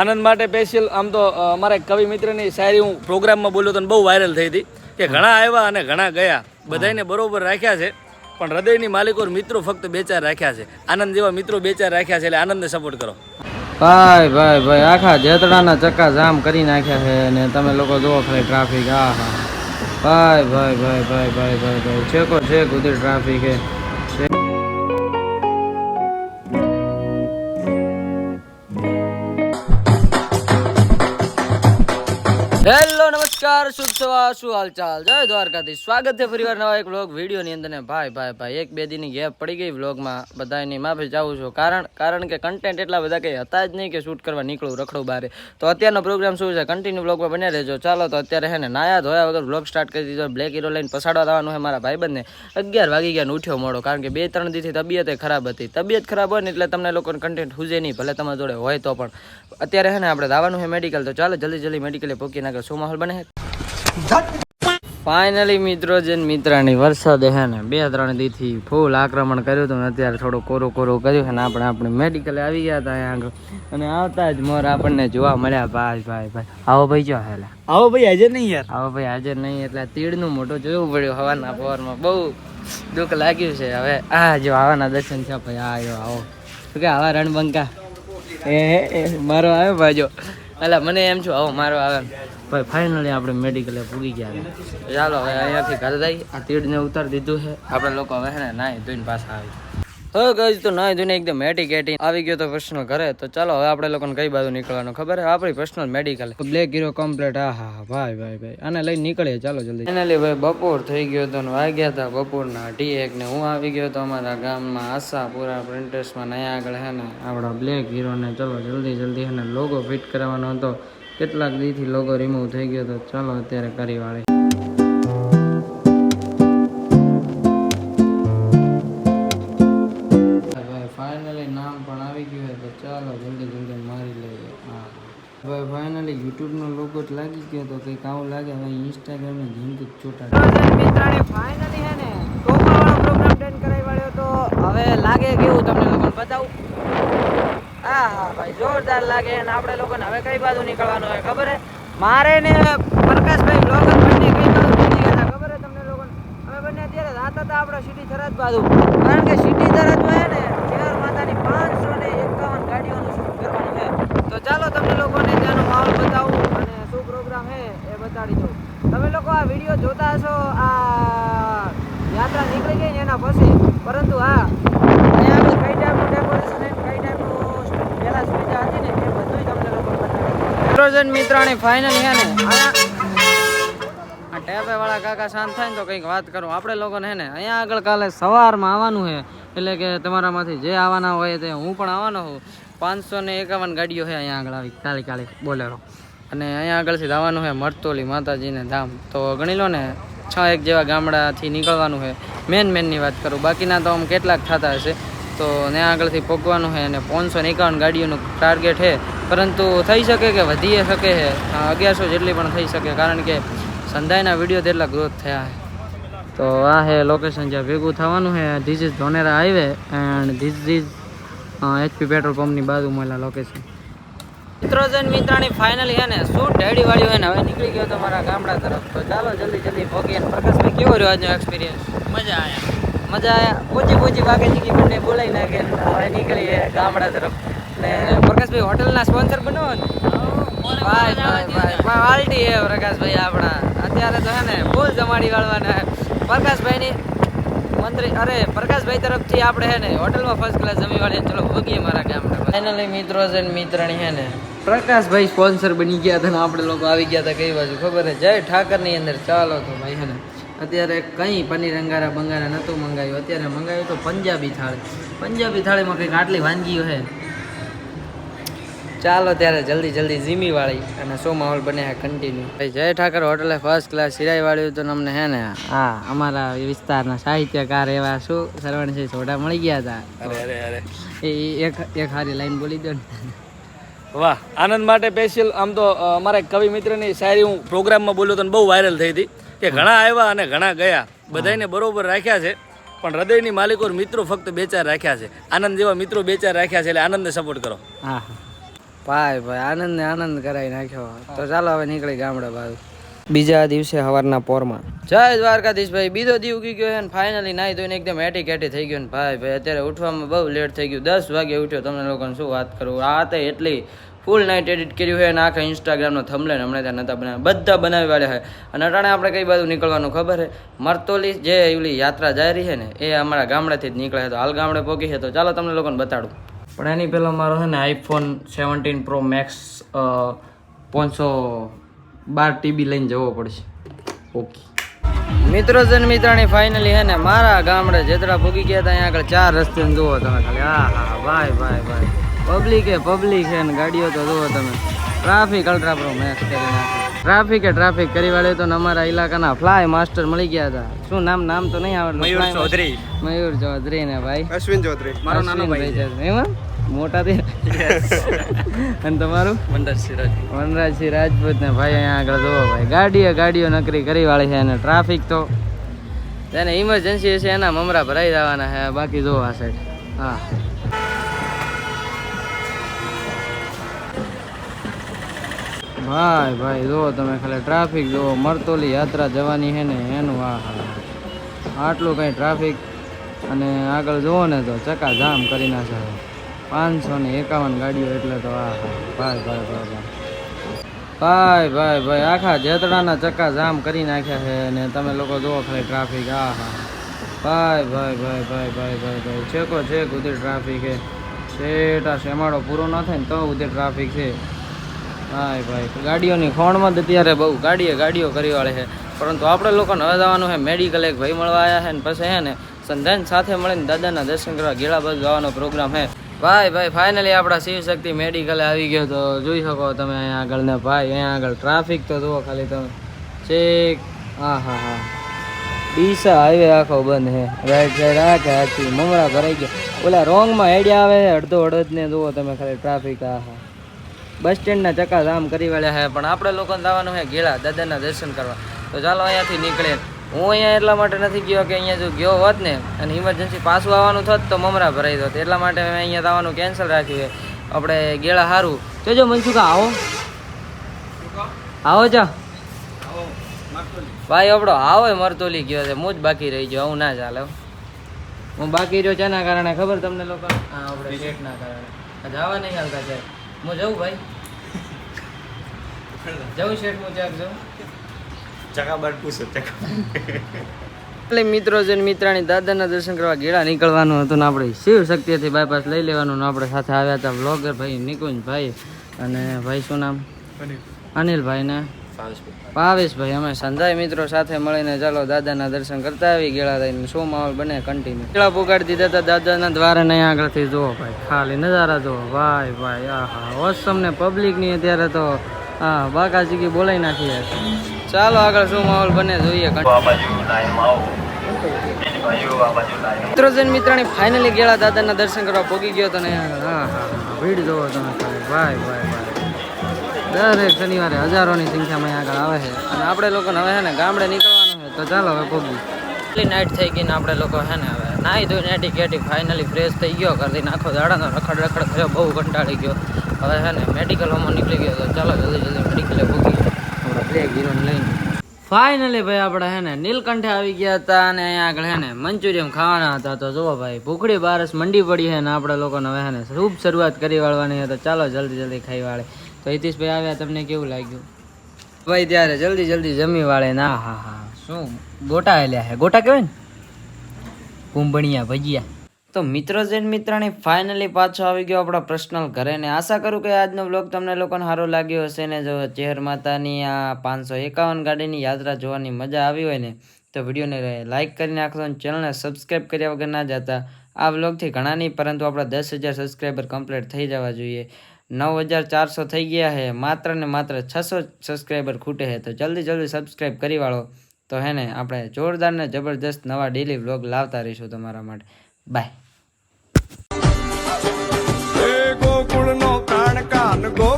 આનંદ માટે સ્પેશિયલ આમ તો મારા એક કવિ મિત્રની શાયરી હું પ્રોગ્રામમાં બોલ્યો તો બહુ વાયરલ થઈ હતી કે ઘણા આવ્યા અને ઘણા ગયા. બધાને બરોબર રાખ્યા છે, પણ હૃદયની માલિકો મિત્રો ફક્ત બે ચાર રાખ્યા છે. આનંદ જેવા મિત્રો બે ચાર રાખ્યા છે એટલે આનંદને સપોર્ટ કરો. ભાઈ ભાઈ ભાઈ, આખા જેતડાના ચક્કા જામ કરી નાખ્યા છે અને તમે લોકો જુઓ ખરી ટ્રાફિક આ હા ભાઈ ભાઈ ભાઈ ભાઈ ભાઈ ભાઈ ભાઈ, છેકો છે ઉધી ટ્રાફિક હે હેલો નમસ્કાર, શુભ સવાર, શું હાલચાલ? જય દ્વારકાથી સ્વાગત છે ફરીવાર નવા એક વ્લોગ વિડીયોની અંદર ને ભાઈ ભાઈ ભાઈ, એક બે દીની ગેપ પડી ગઈ વ્લોગમાં બધાની માફી જાઉં છું. કારણ કારણ કે કન્ટેન્ટ એટલા બધા કંઈ હતા જ નહીં કે શૂટ કરવા નીકળું રખડું બારે. તો અત્યારનો પ્રોગ્રામ શું છે? કન્ટિન્યુ વ્લોગમાં બને રહેજો. ચાલો તો અત્યારે હે ને નાયા ધોયા વગર વ્લોગ સ્ટાર્ટ કરી દીધો. બ્લેક હીરો લઈને પસાડવા થવાનું છે મારા ભાઈબંધને. અગિયાર વાગી ગયા ઉઠ્યો મોડો, કારણ કે બે ત્રણ દીથી તબિયત ખરાબ હતી. તબિયત ખરાબ હોય ને એટલે તમને લોકોને કન્ટેન્ટ હુજે નહીં, ભલે તમારા જોડે હોય તો પણ. અત્યારે હે ને આપણે દાવાનું છે મેડિકલ તો ચાલો જલ્દી જલ્દી મેડિકલે પોકી નાખે શું માહોલ બને ફાઇનલી મિત્રો જેને મિત્રની વરસાદે હે ને બે ત્રણ દીથી ફૂલ આક્રમણ કર્યું હતું ને અત્યારે થોડું કોરું કોરું કર્યું છે ને આપણે આપણે મેડિકલે આવી ગયા હતા અહીંયા આગળ. અને આવતા જ મોર આપણને જોવા મળ્યા ભાઈ ભાઈ ભાઈ. આવો ભાઈ જો હેલા. આવો ભાઈ હાજર નહીં યાર. આવો ભાઈ હાજર નહીં એટલે તીડનું મોટું જોવું પડ્યું હવાના પવરમાં બહુ દુઃખ લાગ્યું છે હવે. આ જો આવાના દર્શન છે ભાઈ આ આવો. શું કે આવા રણબંકા? એ મારો આવ્યો ભાઈ જો. અલા મને એમ છું આવો મારો આવે. ભાઈ ફાઇનલી આપણે મેડિકલે પૂગી ગયા ચાલો હવે અહીંયાથી ઘરે જઈ આ તીડને ઉતારી દીધું છે. આપણે લોકો હવે ને નાહી ધોઈને પાછા આવી હવે ગઈ તો નાય ધોઈને એકદમ મેટી કેટી. આવી ગયો તો પર્સનલ ઘરે. તો ચાલો હવે આપણે લોકોને કઈ બાજુ નીકળવાનું ખબર છે આપણી personal medical black hero complete હા હા હા, ભાઈ ભાઈ ભાઈ. આને લઈ નીકળીએ. ચાલો જલ્દી. ફાઇનલી ભાઈ બપોર થઈ ગયો તો વાગ્યા હતા. બપોરના અઢી એક ને હું આવી ગયો તો અમારા ગામમાં આશાપુરા પ્રિન્ટર્સમાં નયા આગળ હે ને આપણા બ્લેક હીરોને ચલો જલ્દી જલ્દી હે ને લોગો ફિટ કરવાનો હતો. કેટલાક દીથી લોગો રિમૂવ થઈ ગયો તો ચાલો અત્યારે કરી વાળી. ભાઈ ફાઇનલી યુટ્યુબનો લોગો જ લાગી ગયો તો કંઈક આવું લાગે, હવે ઇન્સ્ટાગ્રામની જિંદગી જ ચોટાડે ફાઇનલી હે ને ટોપાવાળો પ્રોગ્રામ ડન કરાવી વાળ્યો તો હવે લાગે કેવું તમને લોકોને બતાવું? હવે મારે ને પ્રકાશભાઈ ખબર હે તમને લોકોને? અમે બંને અત્યારે રાત હતા આપણે સિટી થરાદ બાજુ. કારણ કે સિટી થરાદમાં હે માતાની પાંચસો ને એકાવન ગાડીઓનું શૂટ કરવાનું છે. તો ચાલો તમને માહોલ બતાવું અને શું પ્રોગ્રામ છે એ બતાડી દઉં. તમે લોકો આ વીડિયો જોતા હશો, આ યાત્રા નીકળી ગઈ ને એના પછી. પરંતુ હા કઈ ટાઈપનું વાળા કાકા શાંત થાય ને તો કંઈક વાત કરું. આપણે લોકોને ને, અહીંયા આગળ કાલે સવારમાં આવવાનું છે એટલે કે તમારામાંથી જે આવવાના હોય તે હું પણ આવવાનો છું પાંચસો ને એકાવન ગાડીઓ છે અહીંયા આગળ આવી. કાલી કાલી, બોલેરો. અને અહીંયા આગળથી જવાનું છે મરતોલી માતાજીને ધામ. તો ગણી લો ને, છ એક જેવા ગામડાથી નીકળવાનું છે મેન, મેનની વાત કરું. બાકીના તો આમ કેટલાક થતા હશે. તો ત્યાં આગળથી પગવાનું છે અને પાંચસો ને એકાવન ગાડીઓનું ટાર્ગેટ છે પરંતુ થઈ શકે કે વધી શકે છે અગિયારસો જેટલી પણ થઈ શકે, કારણ કે સંધાઈના વીડિયો તેટલા ગ્રોથ થયા છે તો આ છે લોકેશન જ્યાં ભેગું થવાનું છે this is Dhonera highway and this is HP petrol પંપની બાજુ મળેલા લોકેશન મિત્રોજન મિત્રાણી ફાઇનલી હે ને શું ઢેડી વાળી હોય ને? હવે નીકળી ગયો તમારા ગામડા તરફ. તો ચાલો જલ્દી જલ્દી પહોંચીએ પ્રકાશભાઈ કેવો રહ્યો આજનો એક્સપિરિયન્સ મજા આવ્યા મજા આવ્યા પૂછી પોચી વાગે ચીકી બંને બોલાવી નાખે હવે નીકળીએ ગામડા તરફ. ને પ્રકાશભાઈ હોટલના સ્પોન્સર બનો ને? ભાઈ ભાઈ હે પ્રકાશભાઈ આપણા. અત્યારે તો હે ને ફૂલ જમાડી વાળવાના. પ્રકાશભાઈની મંત્રી અરે પ્રકાશભાઈ તરફથી આપણે હે ને હોટલમાં ફર્સ્ટ ક્લાસ જમી વાળી ચલો ભોગીએ મારા ગામના ફાઇનલી મિત્રો છે ને મિત્રણી હે ને. પ્રકાશભાઈ સ્પોન્સર બની ગયા હતા ને આપણે લોકો આવી ગયા હતા કઈ બાજુ ખબર હે જય ઠાકરની અંદર ચાલો તો ભાઈ હે ને. અત્યારે કંઈ પનીર અંગારા બંગારા નહોતું મંગાવ્યું અત્યારે મંગાવ્યું તો પંજાબી થાળી. પંજાબી થાળીમાં કંઈક આટલી વાનગીઓ છે. ચાલો ત્યારે જલ્દી જલ્દી ઝીમી વાળી અને શો માહોલ બને છે કન્ટિન્યુ જય ઠાકર હોટલે ફર્સ્ટ ક્લાસ સિરાઈ વાળ્યું તો અમને હે ને? હા અમારા વિસ્તારના સાહિત્યકાર એવા શું સરવણસિંહ સોઢા મળી ગયા હતા અરે અરે અરે. એ એક એક હારી લાઈન બોલી દો ને. વાહ આનંદ માટે સ્પેશિયલ આમ તો અમારા કવિ મિત્રની શાયરી હું પ્રોગ્રામમાં બોલ્યો તો બહુ વાયરલ થઈ હતી કે ઘણા આવ્યા અને ઘણા ગયા. બધાને બરોબર રાખ્યા છે પણ હૃદયની માલિકો મિત્રો ફક્ત બે ચાર રાખ્યા છે. આનંદ જેવા મિત્રો બે ચાર રાખ્યા છે એટલે આનંદને સપોર્ટ કરો. હા. ભાઈ ભાઈ આનંદ ને આનંદ કરાવી નાખ્યો. તો ચાલો હવે નીકળી ગામડે બાજુ. બીજા દિવસે સવારના પોરમાં. જય દ્વારકાધીશ ભાઈ, બીજો દીવ ઉગી ગયો છે ને ફાઇનલી નાહી ધોઈને એકદમ એટી કેટી થઈ ગયો ને ભાઈ ભાઈ, અત્યારે ઉઠવામાં બહુ લેટ થઈ ગયું. દસ વાગે ઉઠ્યો, તમને લોકોને શું વાત કરું? આ તો એટલી ફૂલ નાઇટ એડિટ કર્યું છે અને આખા ઇન્સ્ટાગ્રામનો થમલેન હમણાં ત્યાં નતા બનાવ્યા. બધા બનાવી વાળ્યા છે. અને અટાણે આપણે કઈ બાજુ નીકળવાનું ખબર છે? મરતોલી જે એવી યાત્રા જાય રહી છે ને, એ અમારા ગામડેથી જ નીકળે હતા હાલ ગામડે પહોંચી છે. તો ચાલો તમને લોકોને બતાડું. પણ એની પહેલાં મારો છે ને આઈફોન સેવન્ટીન પ્રો મેક્સ પાંચસો બાર ટીબી લઈને જવો પડશે. ઓકે. મિત્રો જન મિત્રાણી ફાઇનલી હે ને મારા ગામડે જેતરા ભૂગી ગયા હતા અહીંયા આગળ ચાર રસ્તે જુઓ તમે ખાલી. હા હા ભાઈ ભાઈ ભાઈ. પબ્લિક હે પબ્લિક છે ને ગાડીઓ તો જુઓ તમે. ટ્રાફિક અલ્ટ્રા પ્રો મેક્સ કરી નાખી. ટ્રાફિક ટ્રાફિક કરી વાળે તો ને અમારા ઇલાકાના ફ્લાય માસ્ટર મળી ગયા હતા. શું નામ નામ તો નહીં આવડતું મયુર ચૌધરી. મયુર ચૌધરી ને ભાઈ. અશ્વિન ચૌધરી. મારો નાનો ભાઈ છે. એમાં? મોટા થી અને તમારું? વનરાજસિંહ રાજપૂત. ને ભાઈ અહીંયા આગળ જુઓ ભાઈ. ગાડીઓ ગાડીઓ નકરી કરી વાળી છે અને ટ્રાફિક તો તેને ઇમરજન્સી હશે એના મમરા ભરાઈ જવાના છે. બાકી જોવો આ સાઈડ હા. ભાઈ ભાઈ જુઓ તમે ખાલી ટ્રાફિક જુઓ. મરતોલી યાત્રા જવાની છે ને એનું આ આટલું કંઈ ટ્રાફિક અને આગળ જુઓ ને તો ચકા જામ કરી નાખે. પાંચસો ને એકાવન ગાડીઓ એટલે તો આ ભાઈ ભાઈ ભાઈ ભાઈ ભાઈ ભાઈ ભાઈ આખા જેતડાના ચક્કા જામ કરી નાખ્યા છે ને તમે લોકો જુઓ ખાલી ટ્રાફિક આ હા ભાઈ ભાઈ ભાઈ ભાઈ ભાઈ ભાઈ ભાઈ છેકો છેક ઉધી ટ્રાફિક છે છેટા શેમાડો પૂરો ન થાય ને તો ઉધી ટ્રાફિક છે ભાઈ ભાઈ ગાડીઓની ખોણમાં જ અત્યારે બહુ ગાડીએ ગાડીઓ કરી વાળે છે પરંતુ આપણે લોકોને હવે જવાનું છે મેડિકલ એક ભાઈ મળવા આવ્યા છે ને પછી છે ને સંધાન સાથે મળીને દાદાના દર્શન કરવા ગેળાબાદ જવાનો પ્રોગ્રામ છે ભાઈ ભાઈ ફાઇનલી આપણા શિવશક્તિ મેડિકલ આવી ગયો તો જોઈ શકો તમે અહીંયા આગળ ને ભાઈ, અહીંયા આગળ ટ્રાફિક તો જુઓ ખાલી તમે. ચેક હા હા. હા ડીસા હાઈવે આખો બંધ હે. રાઈટ સાઈડ આ કે આખી મમરા ભરાઈ ગયા. ઓલા રોંગમાં હેડ્યા આવે છે, અડધો ને જુઓ તમે ખાલી ટ્રાફિક આ હા બસ સ્ટેન્ડના ચક્કા જામ કરી વાળ્યા છે, પણ આપણે લોકોને જવાનું છે ગેળા દાદાના દર્શન કરવા. તો ચાલો અહીંયાથી નીકળે હું અહીંયા એટલા માટે નથી ગયો કે અહીંયા જો ગયો હોત ને અને ઇમરજન્સી પાછું આવવાનું થત તો મમરા ભરાઈ દોત. એટલા માટે મેં અહીંયા આવવાનું કેન્સલ રાખ્યું છે. આપણે ગેળા સારું જોજો મનસુખા આવો. આવો જા. ભાઈ આપણો આવો મરતોલી ગયો છે. હું જ બાકી રહી ગયો હું ના ચાલે. હું બાકી રહ્યો છે એના કારણે? ખબર તમને લોકો? હા આપણે લેટના કારણે. જવા નહીં હાલતા છે હું જઉં ભાઈ? જવું શેઠ હું ચાક જઉં? એટલે મિત્રો છે મિત્રાની મિત્રાણી દાદાના દર્શન કરવા ગેળા નીકળવાનું હતું ને આપણે શિવ શક્તિથી બાયપાસ લઈ લેવાનું ને આપણે સાથે આવ્યા હતા બ્લોગર ભાઈ નિકુંજ ભાઈ અને ભાઈ શું નામ? અનિલભાઈ ને? ભાવેશભાઈ અમે સંધાય મિત્રો સાથે મળીને ચાલો દાદાના દર્શન કરતા આવી ગેળા થઈને શું માહોલ બને? કન્ટિન્યુ ગેળા પુગાડી દીધા હતા દાદાના દ્વારા નહીં આગળથી. જુઓ ભાઈ ખાલી નજારા જુઓ. ભાઈ ભાઈ આહા. ઓસમ ને પબ્લિકની અત્યારે તો હા બાકાજીકી બોલાઈ નાખી છે ચાલો આગળ શું માહોલ બને જોઈએ મિત્રો જન મિત્રાણી ફાઇનલી ગેળા દાદાના દર્શન કરવા પોગી ગયો તને ને હા હા ભીડ જોવો તમે ભાઈ ભાઈ ભાઈ. દરેક શનિવારે હજારોની સંખ્યામાં આગળ આવે છે. અને આપણે લોકોને હવે છે ને ગામડે નીકળવાનું છે તો ચાલો હવે પોગી. એટલી નાઇટ થઈ ગઈ ને આપણે લોકો છે ને હવે નાહી ધોઈને એટી કેટી ફાઇનલી ફ્રેશ થઈ ગયો કરતી આખો દાડાનો રખડ રખડ થયો બહુ કંટાળી ગયો. હવે છે ને મેડિકલ હોમમાં નીકળી ગયો તો ચાલો જલ્દી જલ્દી મેડિકલે પોગી લઈને. ફાઇનલી ભાઈ આપણે હે ને નીલકંઠે આવી ગયા હતા અને અહીંયા આગળ હે ને મંચુરિયમ ખાવાના હતા. તો જુઓ ભાઈ, ભૂખડી બારસ મંડી પડી હે ને આપણે લોકોને હવે ને ખૂબ શરૂઆત કરી વાળવાની હતા ચાલો જલ્દી જલ્દી ખાઈ વાળે. તો હિતેશભાઈ આવ્યા તમને કેવું લાગ્યું? ભાઈ ત્યારે જલ્દી જલ્દી જમી વાળે ના હા હા, શું? ગોટા એલ્યા હે. ગોટા કહેવાય ને? કુંભણિયા ભજીયા. તો મિત્રો જેન મિત્રની ફાઇનલી પાછો આવી ગયો આપણા પર્સનલ ઘરે ને આશા કરું કે આજનો બ્લોગ તમને લોકોને સારો લાગ્યો હશે ને જો ચેહર માતાની આ પાંચસો એકાવન ગાડીની યાત્રા જોવાની મજા આવી હોય ને, તો વિડીયોને લાઇક કરી નાખશો અને ચેનલને સબસ્ક્રાઈબ કર્યા વગર ના જતા. આ બ્લોગથી ઘણા નહીં, પરંતુ આપણા દસ હજાર સબસ્ક્રાઈબર કમ્પ્લીટ થઈ જવા જોઈએ. નવ હજાર ચારસો થઈ ગયા છે માત્ર ને માત્ર છસો સબસ્ક્રાઈબર ખૂટે છે તો જલ્દી જલ્દી સબસ્ક્રાઈબ કરી વાળો. તો હે ને, આપણે જોરદાર ને જબરદસ્ત નવા ડેલી બ્લોગ લાવતા રહીશું તમારા માટે. બાય গান গো